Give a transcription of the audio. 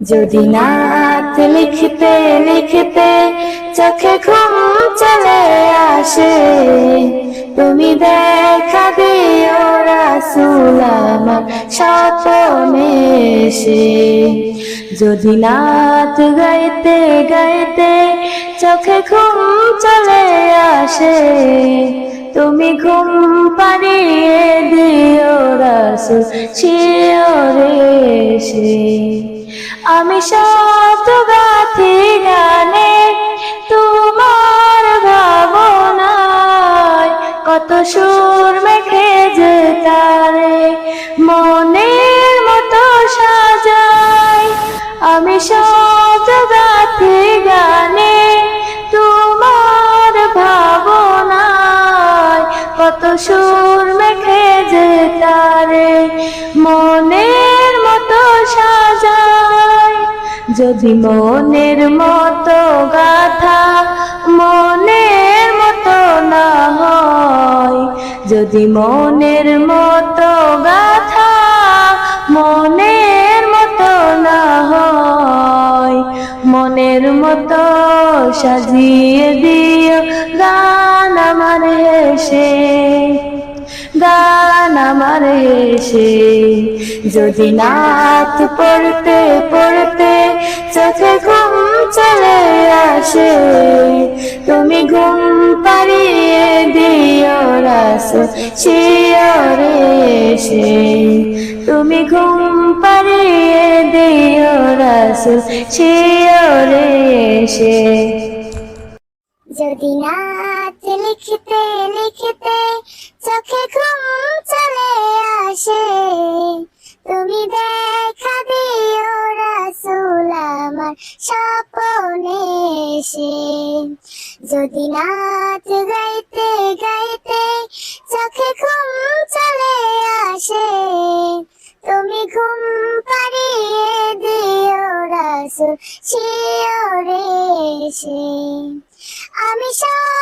যদি নাত লিখতে লিখতে চোখে ঘুম চলে আসে, তুমি দেখা দিও রাসুল আমার স্বপ্নে এসে। যদি নাত গাইতে গাইতে চোখে ঘুম চলে আসে, তুমি ঘুম পাড়িয়ে দিও রাসুল শিওরে আমি শব্দ গাথি গানে তোমার ভাবনায় কত সুর মেখে যে তারে মনের মতো সাজাই। আমি শব্দ গাথি গানে তোমার ভাবনায় কত সুর মেখে যে তারে যদি মনের মতো গাথা মনের মতো না হয়। যদি মনের মতো গাথা মনের মতো না হয়। মনের মতো সাজিয়ে দিও গান আমার হেসে। আমার হেসে যদি নাচ পড়তে পড়তে চোখে ঘুম চলে আসে, তুমি ঘুম পাড়িয়ে দিও রাস শিওরে এসে। তুমি ঘুম পাড়িয়ে দিও রাস শিওরে এসে। যদি নাচ লিখতে লিখতে চোখে ঘুম চলে আসে। তুমি দেখা দিও রাসুল আমার স্বপ্নে এসে। যদি নাচ গাইতে গাইতে চোখে ঘুম চলে আসে, তুমি ঘুম পাড়িয়ে দিও রাসুল শিওরে এসে। আমি শব্দ